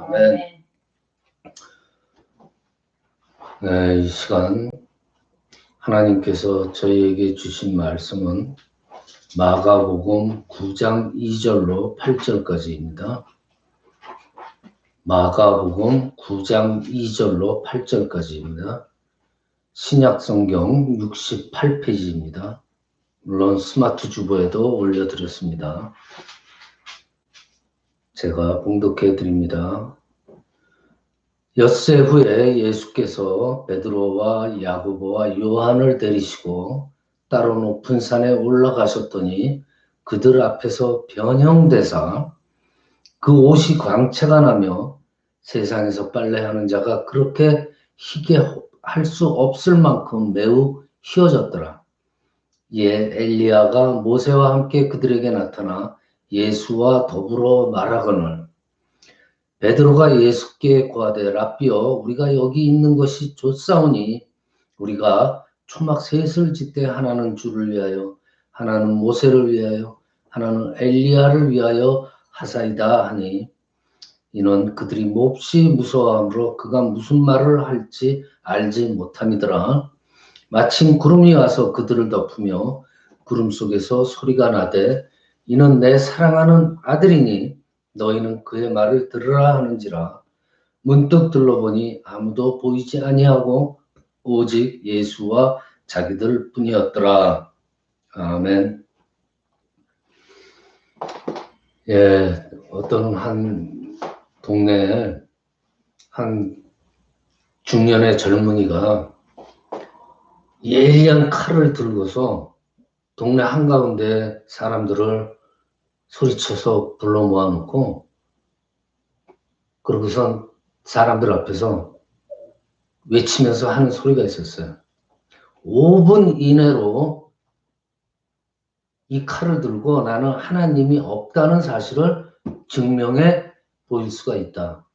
아멘. 네, 이 시간 하나님께서 저희에게 주신 말씀은 마가복음 9장 2절로 8절까지입니다. 마가복음 9장 2절로 8절까지입니다. 신약 성경 68페이지입니다. 물론 스마트 주보에도 올려드렸습니다. 제가 봉독해 드립니다. 엿새 후에 예수께서 베드로와 야고보와 요한을 데리시고 따로 높은 산에 올라가셨더니 그들 앞에서 변형되사 그 옷이 광채가 나며 세상에서 빨래하는 자가 그렇게 희게 할 수 없을 만큼 매우 희어졌더라. 예, 엘리야가 모세와 함께 그들에게 나타나 예수와 더불어 말하거늘 베드로가 예수께 고하되 라비여 우리가 여기 있는 것이 좋사오니 우리가 초막 셋을 짓되 하나는 주를 위하여 하나는 모세를 위하여 하나는 엘리야를 위하여 하사이다 하니 이는 그들이 몹시 무서워하므로 그가 무슨 말을 할지 알지 못함이더라. 마침 구름이 와서 그들을 덮으며 구름 속에서 소리가 나되 이는 내 사랑하는 아들이니 너희는 그의 말을 들으라 하는지라 문득 들러보니 아무도 보이지 아니하고 오직 예수와 자기들 뿐이었더라. 아멘. 예, 어떤 한 동네에 한 중년의 젊은이가 예리한 칼을 들고서 동네 한가운데 사람들을 소리쳐서 불러 모아놓고 그러고선 사람들 앞에서 외치면서 하는 소리가 있었어요. 5분 이내로 이 칼을 들고 나는 하나님이 없다는 사실을 증명해 보일 수가 있다.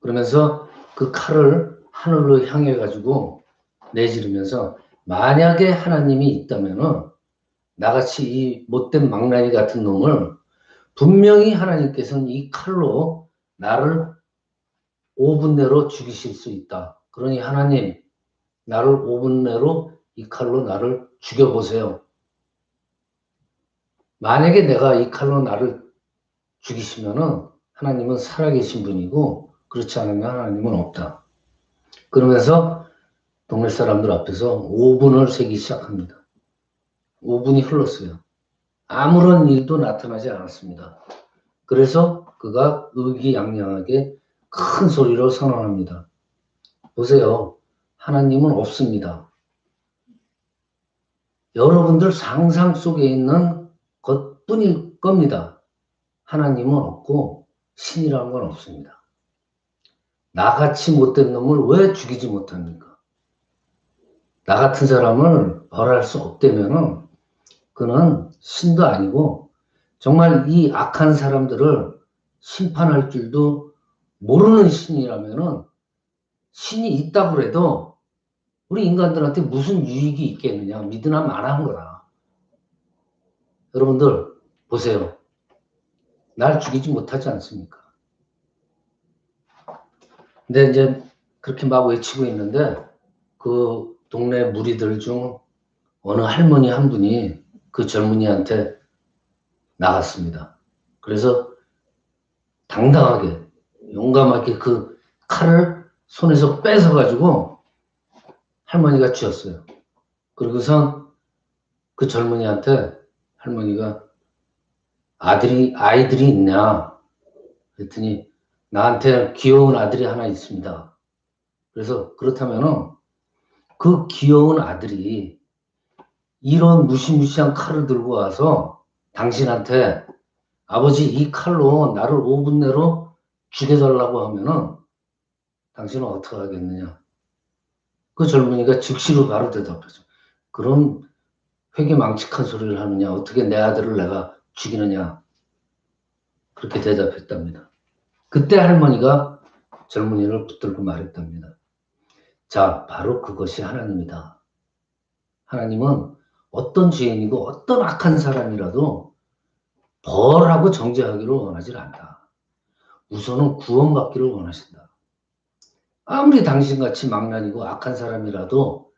그러면서 그 칼을 하늘로 향해 가지고 내지르면서 만약에 하나님이 있다면은 나같이 이 못된 망나니 같은 놈을 분명히 하나님께서는 이 칼로 나를 5분 내로 죽이실 수 있다. 그러니 하나님, 나를 5분 내로 이 칼로 나를 죽여보세요. 만약에 내가 이 칼로 나를 죽이시면은 하나님은 살아계신 분이고 그렇지 않으면 하나님은 없다. 그러면서 동네 사람들 앞에서 5분을 세기 시작합니다. 5분이 흘렀어요. 아무런 일도 나타나지 않았습니다. 그래서 그가 의기양양하게 큰 소리로 선언합니다. 보세요. 하나님은 없습니다. 여러분들 상상 속에 있는 것 뿐일 겁니다. 하나님은 없고 신이라는 건 없습니다. 나같이 못된 놈을 왜 죽이지 못합니까? 나 같은 사람을 벌할 수 없다면은 그는 신도 아니고 정말 이 악한 사람들을 심판할 줄도 모르는 신이라면은 신이 있다고 해도 우리 인간들한테 무슨 유익이 있겠느냐 믿으나 말한 거라. 여러분들 보세요. 날 죽이지 못하지 않습니까? 근데 이제 그렇게 막 외치고 있는데 그 동네 무리들 중 어느 할머니 한 분이 그 젊은이한테 나갔습니다. 그래서 당당하게 용감하게 그 칼을 손에서 뺏어가지고 할머니가 쥐었어요. 그리고선 그 젊은이한테 할머니가 아들이 아이들이 있냐 그랬더니 나한테 귀여운 아들이 하나 있습니다. 그래서 그렇다면은 그 귀여운 아들이 이런 무시무시한 칼을 들고 와서 당신한테 아버지 이 칼로 나를 5분 내로 죽여달라고 하면은 당신은 어떻게 하겠느냐? 그 젊은이가 즉시로 바로 대답했죠. 그럼 회개망측한 소리를 하느냐? 어떻게 내 아들을 내가 죽이느냐? 그렇게 대답했답니다. 그때 할머니가 젊은이를 붙들고 말했답니다. 자, 바로 그것이 하나님이다. 하나님은 어떤 죄인이고 어떤 악한 사람이라도 벌하고 정죄하기를 원하지 않다. 우선은 구원받기를 원하신다. 아무리 당신같이 망난이고 악한 사람이라도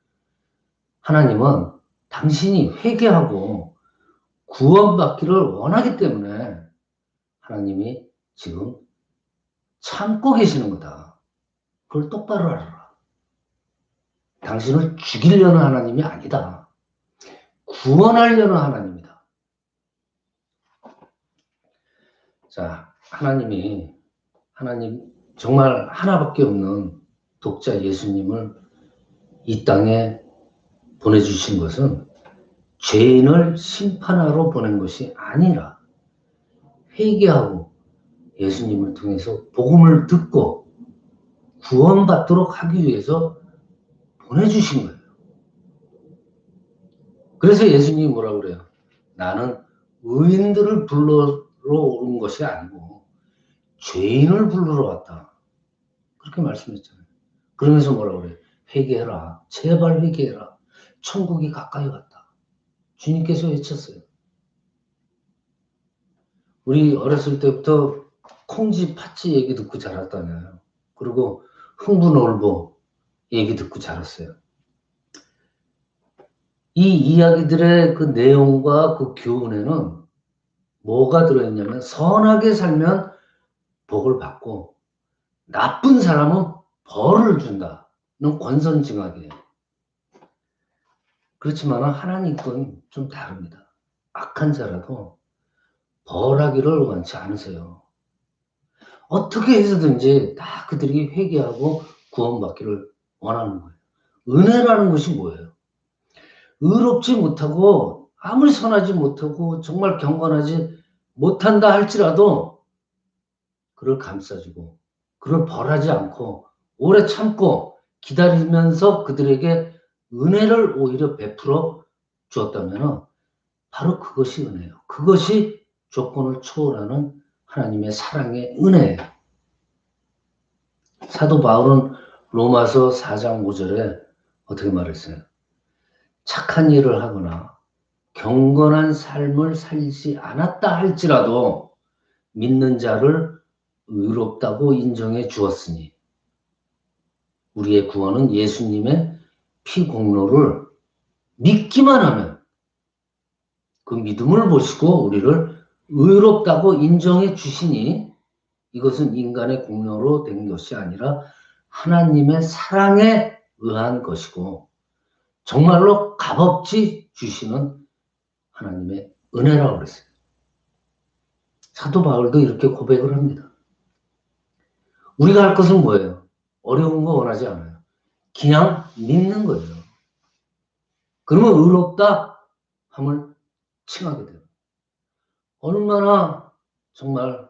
하나님은 당신이 회개하고 구원받기를 원하기 때문에 하나님이 지금 참고 계시는 거다. 그걸 똑바로 알아라. 당신을 죽이려는 하나님이 아니다. 구원하려는 하나님이다. 자, 하나님이, 하나님, 정말 하나밖에 없는 독자 예수님을 이 땅에 보내주신 것은 죄인을 심판하러 보낸 것이 아니라 회개하고 예수님을 통해서 복음을 듣고 구원받도록 하기 위해서 보내주신 거예요. 그래서 예수님이 뭐라고 그래요? 나는 의인들을 불러러 온 것이 아니고 죄인을 불러러 왔다. 그렇게 말씀했잖아요. 그러면서 뭐라고 그래요? 회개해라. 제발 회개해라. 천국이 가까이 왔다. 주님께서 외쳤어요. 우리 어렸을 때부터 콩지 팥지 얘기 듣고 자랐다잖아요. 그리고 흥부놀보 얘기 듣고 자랐어요. 이 이야기들의 그 내용과 그 교훈에는 뭐가 들어있냐면 선하게 살면 복을 받고 나쁜 사람은 벌을 준다는 권선징악이에요. 그렇지만 하나님 건좀 다릅니다. 악한 자라도 벌하기를 원치 않으세요. 어떻게 해서든지 다 그들이 회개하고 구원받기를 원하는 거예요. 은혜라는 것이 뭐예요? 의롭지 못하고 아무리 선하지 못하고 정말 경건하지 못한다 할지라도 그를 감싸주고 그를 벌하지 않고 오래 참고 기다리면서 그들에게 은혜를 오히려 베풀어 주었다면 바로 그것이 은혜예요. 그것이 조건을 초월하는 하나님의 사랑의 은혜예요. 사도 바울은 로마서 4장 5절에 어떻게 말했어요? 착한 일을 하거나 경건한 삶을 살지 않았다 할지라도 믿는 자를 의롭다고 인정해 주었으니 우리의 구원은 예수님의 피 공로를 믿기만 하면 그 믿음을 보시고 우리를 의롭다고 인정해 주시니 이것은 인간의 공로로 된 것이 아니라 하나님의 사랑에 의한 것이고 정말로 값없이 주시는 하나님의 은혜라고 그랬어요. 사도 바울도 이렇게 고백을 합니다. 우리가 할 것은 뭐예요? 어려운 거 원하지 않아요. 그냥 믿는 거예요. 그러면 의롭다 함을 칭하게 돼요. 얼마나 정말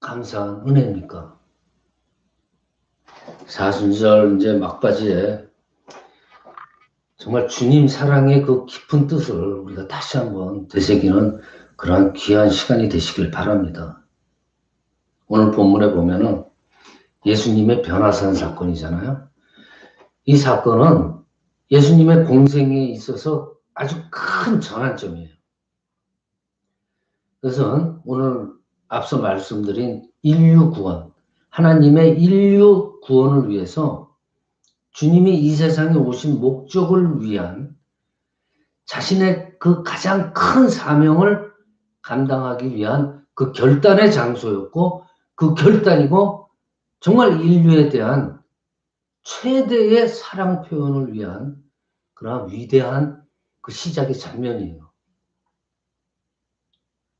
감사한 은혜입니까? 사순절 이제 막바지에 정말 주님 사랑의 그 깊은 뜻을 우리가 다시 한번 되새기는 그러한 귀한 시간이 되시길 바랍니다. 오늘 본문에 보면은 예수님의 변화산 사건이잖아요. 이 사건은 예수님의 공생에 있어서 아주 큰 전환점이에요. 그래서 오늘 앞서 말씀드린 인류 구원, 하나님의 인류 구원을 위해서 주님이 이 세상에 오신 목적을 위한 자신의 그 가장 큰 사명을 감당하기 위한 그 결단의 장소였고 그 결단이고 정말 인류에 대한 최대의 사랑 표현을 위한 그러한 위대한 그 시작의 장면이에요.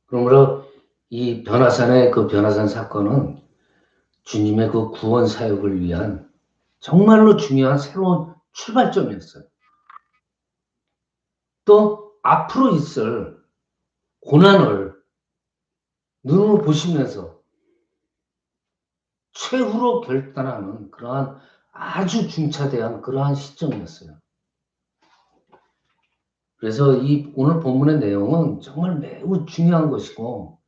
그러므로 이 변화산의 그 변화산 사건은 주님의 그 구원 사역을 위한 정말로 중요한 새로운 출발점이었어요. 또 앞으로 있을 고난을 눈으로 보시면서 최후로 결단하는 그러한 아주 중차대한 그러한 시점이었어요. 그래서 이 오늘 본문의 내용은 정말 매우 중요한 것이고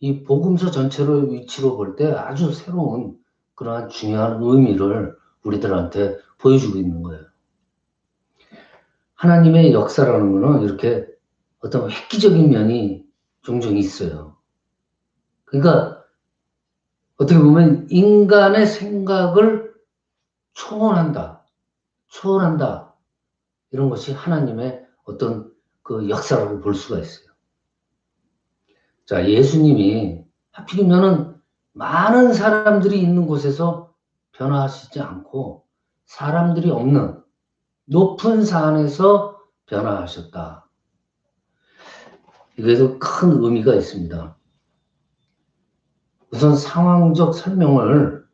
이 복음서 전체를 위치로 볼 때 아주 새로운 그러한 중요한 의미를 우리들한테 보여주고 있는 거예요. 하나님의 역사라는 것은 이렇게 어떤 획기적인 면이 종종 있어요. 그러니까 어떻게 보면 인간의 생각을 초월한다. 초월한다. 이런 것이 하나님의 어떤 그 역사라고 볼 수가 있어요. 자, 예수님이 하필이면은 많은 사람들이 있는 곳에서 변화하시지 않고 사람들이 없는 높은 산에서 변화하셨다. 이게도 큰 의미가 있습니다. 우선 상황적 설명을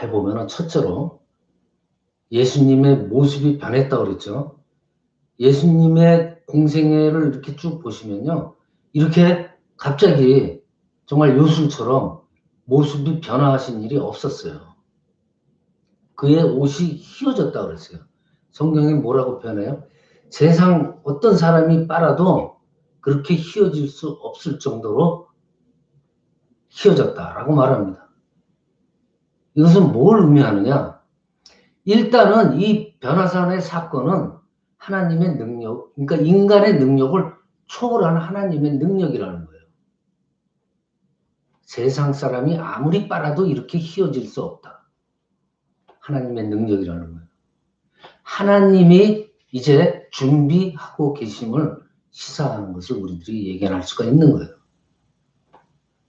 해보면 첫째로 예수님의 모습이 변했다고 그랬죠. 예수님의 공생애를 이렇게 쭉 보시면요. 이렇게 갑자기 정말 요술처럼 모습이 변화하신 일이 없었어요. 그의 옷이 휘어졌다 그랬어요. 성경에 뭐라고 표현해요? 세상 어떤 사람이 빨아도 그렇게 휘어질 수 없을 정도로 휘어졌다라고 말합니다. 이것은 뭘 의미하느냐? 일단은 이 변화산의 사건은 하나님의 능력, 그러니까 인간의 능력을 초월하는 하나님의 능력이라는 거예요. 세상 사람이 아무리 빨아도 이렇게 휘어질 수 없다. 하나님의 능력이라는 거예요. 하나님이 이제 준비하고 계심을 시사하는 것을 우리들이 예견할 수가 있는 거예요.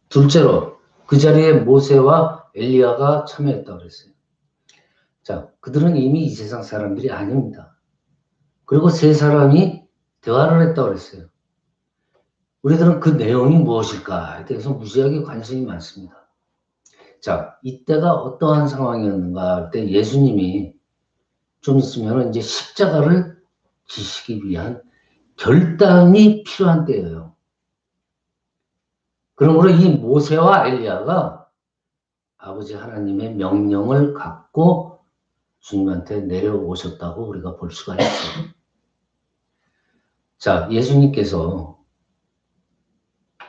둘째로 그 자리에 모세와 엘리야가 참여했다고 그랬어요. 자, 그들은 이미 이 세상 사람들이 아닙니다. 그리고 세 사람이 대화를 했다고 그랬어요. 우리들은 그 내용이 무엇일까에 대해서 무지하게 관심이 많습니다. 자, 이때가 어떠한 상황이었는가 할 때 예수님이 좀 있으면 이제 십자가를 지시기 위한 결단이 필요한 때예요. 그러므로 이 모세와 엘리야가 아버지 하나님의 명령을 갖고 주님한테 내려오셨다고 우리가 볼 수가 있어요. 자, 예수님께서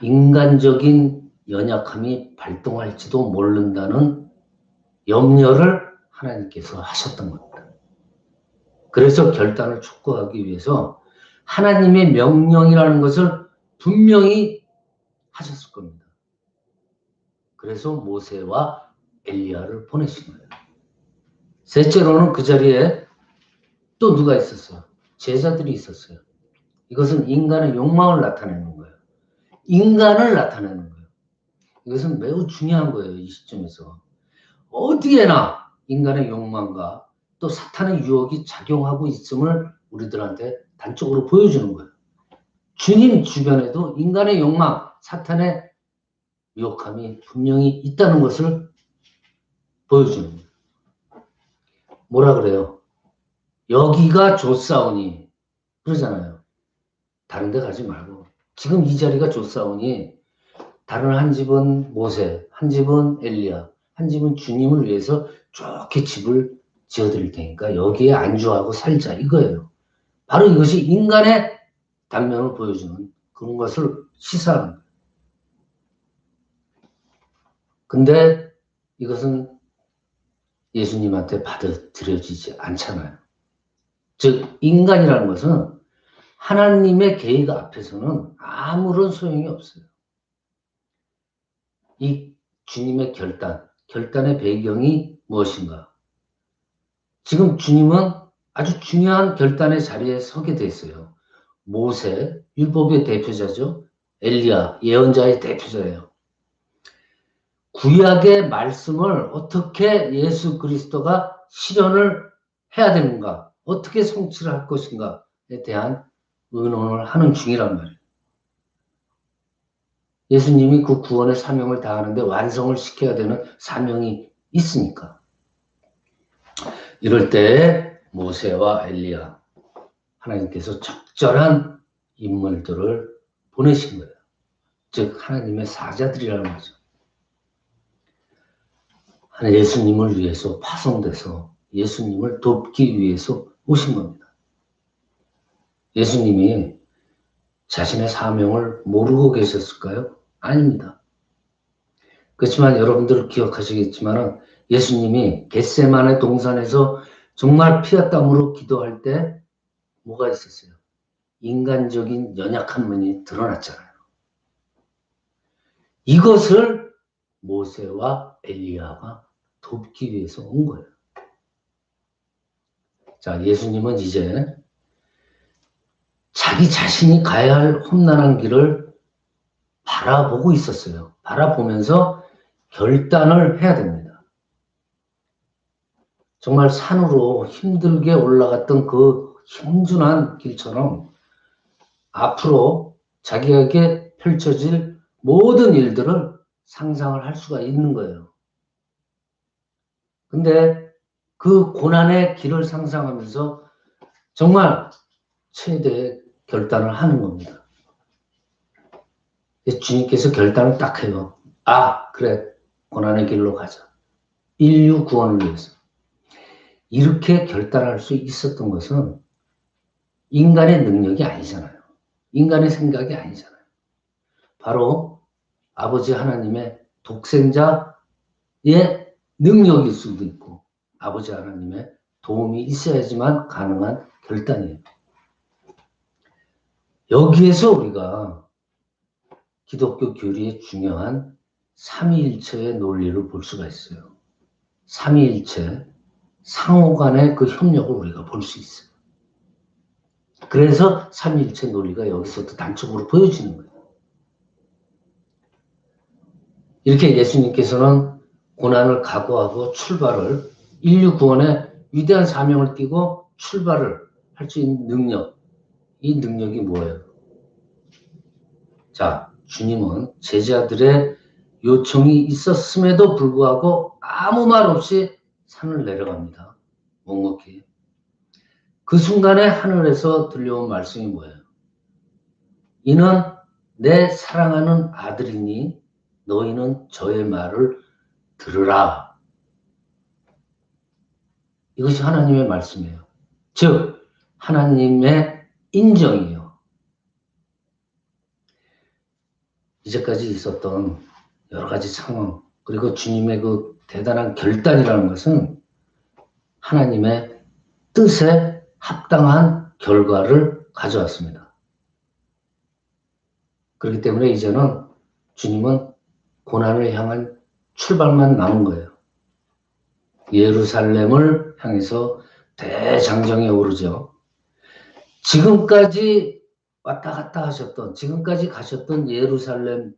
인간적인 연약함이 발동할지도 모른다는 염려를 하나님께서 하셨던 겁니다. 그래서 결단을 촉구하기 위해서 하나님의 명령이라는 것을 분명히 하셨을 겁니다. 그래서 모세와 엘리야를 보내신 거예요. 셋째로는 그 자리에 또 누가 있었어요? 제자들이 있었어요. 이것은 인간의 욕망을 나타내는 거예요. 인간을 나타내는 거예요. 이것은 매우 중요한 거예요. 이 시점에서. 어디에나 인간의 욕망과 또 사탄의 유혹이 작용하고 있음을 우리들한테 단적으로 보여주는 거예요. 주님 주변에도 인간의 욕망, 사탄의 유혹함이 분명히 있다는 것을 보여주는 거예요. 뭐라 그래요? 여기가 좋사오니 그러잖아요. 다른 데 가지 말고 지금 이 자리가 좋사오니 다른 한 집은 모세, 한 집은 엘리야, 한 집은 주님을 위해서 좋게 집을 지어드릴 테니까 여기에 안주하고 살자 이거예요. 바로 이것이 인간의 단면을 보여주는 그런 것을 시사하는. 근데 이것은 예수님한테 받아들여지지 않잖아요. 즉, 인간이라는 것은 하나님의 계획 앞에서는 아무런 소용이 없어요. 이 주님의 결단, 결단의 배경이 무엇인가? 지금 주님은 아주 중요한 결단의 자리에 서게 됐어요. 모세, 율법의 대표자죠. 엘리야, 예언자의 대표자예요. 구약의 말씀을 어떻게 예수 그리스도가 실현을 해야 되는가, 어떻게 성취를 할 것인가에 대한 의논을 하는 중이란 말이에요. 예수님이 그 구원의 사명을 다하는데 완성을 시켜야 되는 사명이 있으니까. 이럴 때 모세와 엘리야 하나님께서 적절한 인물들을 보내신 거예요. 즉 하나님의 사자들이라는 거죠. 예수님을 위해서 파송돼서 예수님을 돕기 위해서 오신 겁니다. 예수님이 자신의 사명을 모르고 계셨을까요? 아닙니다. 그렇지만 여러분들 기억하시겠지만 예수님이 겟세만의 동산에서 정말 피와 땀으로 기도할 때 뭐가 있었어요? 인간적인 연약한 면이 드러났잖아요. 이것을 모세와 엘리야가 돕기 위해서 온 거예요. 자, 예수님은 이제 자기 자신이 가야 할 험난한 길을 바라보고 있었어요. 바라보면서 결단을 해야 됩니다. 정말 산으로 힘들게 올라갔던 그 힘준한 길처럼 앞으로 자기에게 펼쳐질 모든 일들을 상상을 할 수가 있는 거예요. 근데 그 고난의 길을 상상하면서 정말 최대의 결단을 하는 겁니다. 주님께서 결단을 딱 해요. 아, 그래. 고난의 길로 가자. 인류 구원을 위해서. 이렇게 결단할 수 있었던 것은 인간의 능력이 아니잖아요. 인간의 생각이 아니잖아요. 바로 아버지 하나님의 독생자의 능력일 수도 있고 아버지 하나님의 도움이 있어야지만 가능한 결단이에요. 여기에서 우리가 기독교 교리의 중요한 삼위일체의 논리를 볼 수가 있어요. 삼위일체, 상호 간의 그 협력을 우리가 볼 수 있어요. 그래서 삼위일체 논리가 여기서도 단적으로 보여지는 거예요. 이렇게 예수님께서는 고난을 각오하고 출발을 인류 구원의 위대한 사명을 띠고 출발을 할 수 있는 능력, 이 능력이 뭐예요? 자, 주님은 제자들의 요청이 있었음에도 불구하고 아무 말 없이 산을 내려갑니다. 묵묵히. 그 순간에 하늘에서 들려온 말씀이 뭐예요? 이는 내 사랑하는 아들이니 너희는 저의 말을 들으라. 이것이 하나님의 말씀이에요. 즉, 하나님의 인정이에요. 이제까지 있었던 여러 가지 상황, 그리고 주님의 그 대단한 결단이라는 것은 하나님의 뜻에 합당한 결과를 가져왔습니다. 그렇기 때문에 이제는 주님은 고난을 향한 출발만 남은 거예요. 예루살렘을 향해서 대장정에 오르죠. 지금까지 왔다 갔다 하셨던, 지금까지 가셨던 예루살렘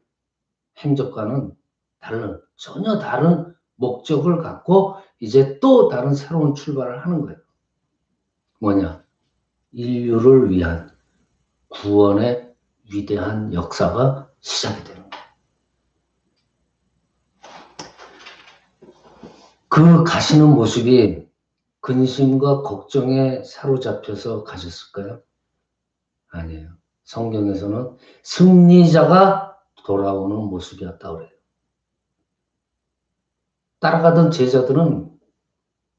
행적과는 다른, 전혀 다른 목적을 갖고 이제 또 다른 새로운 출발을 하는 거예요. 뭐냐? 인류를 위한 구원의 위대한 역사가 시작이 되는 거예요. 그 가시는 모습이 근심과 걱정에 사로잡혀서 가셨을까요? 아니에요. 성경에서는 승리자가 돌아오는 모습이었다 그래요. 따라가던 제자들은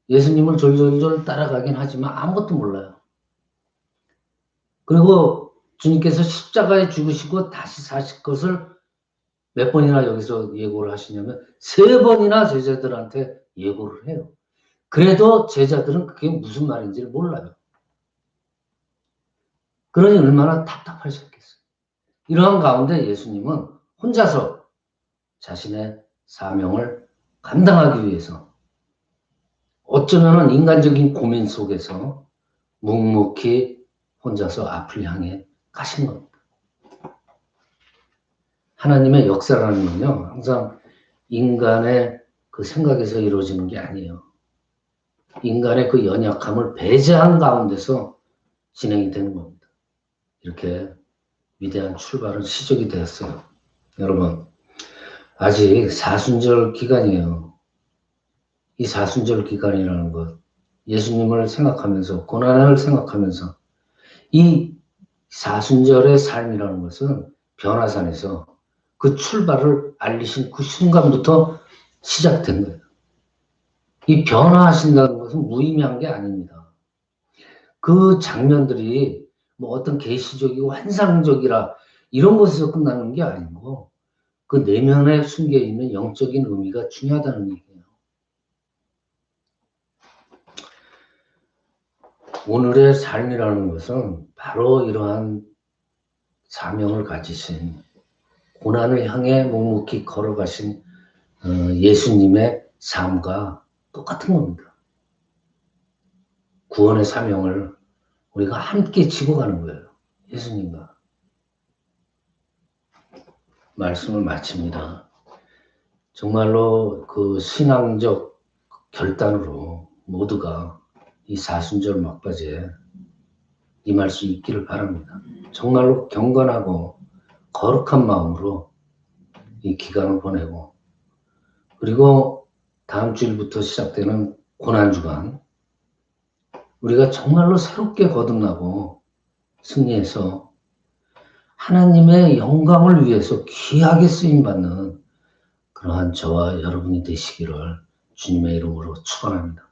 예수님을 졸졸졸 따라가긴 하지만 아무것도 몰라요. 그리고 주님께서 십자가에 죽으시고 다시 사실 것을 몇 번이나 여기서 예고를 하시냐면 세 번이나 제자들한테 예고를 해요. 그래도 제자들은 그게 무슨 말인지를 몰라요. 그러니 얼마나 답답하셨겠어요. 이러한 가운데 예수님은 혼자서 자신의 사명을 감당하기 위해서 어쩌면 인간적인 고민 속에서 묵묵히 혼자서 앞을 향해 가신 겁니다. 하나님의 역사라는 건요, 항상 인간의 그 생각에서 이루어지는 게 아니에요. 인간의 그 연약함을 배제한 가운데서 진행이 되는 겁니다. 이렇게 위대한 출발은 시작이 되었어요. 여러분, 아직 사순절 기간이에요. 이 사순절 기간이라는 것, 예수님을 생각하면서, 고난을 생각하면서, 이 사순절의 삶이라는 것은 변화산에서 그 출발을 알리신 그 순간부터 시작된 거예요. 이 변화하신다는 것은 무의미한 게 아닙니다. 그 장면들이 뭐 어떤 계시적이고 환상적이라 이런 것에서 끝나는 게 아니고 그 내면에 숨겨 있는 영적인 의미가 중요하다는 얘기예요. 오늘의 삶이라는 것은 바로 이러한 사명을 가지신 고난을 향해 묵묵히 걸어가신 어, 예수님의 삶과 똑같은 겁니다. 구원의 사명을 우리가 함께 지고 가는 거예요. 예수님과. 말씀을 마칩니다. 정말로 그 신앙적 결단으로 모두가 이 사순절 막바지에 임할 수 있기를 바랍니다. 정말로 경건하고 거룩한 마음으로 이 기간을 보내고 그리고 다음 주일부터 시작되는 고난주간 우리가 정말로 새롭게 거듭나고 승리해서 하나님의 영광을 위해서 귀하게 쓰임받는 그러한 저와 여러분이 되시기를 주님의 이름으로 축원합니다.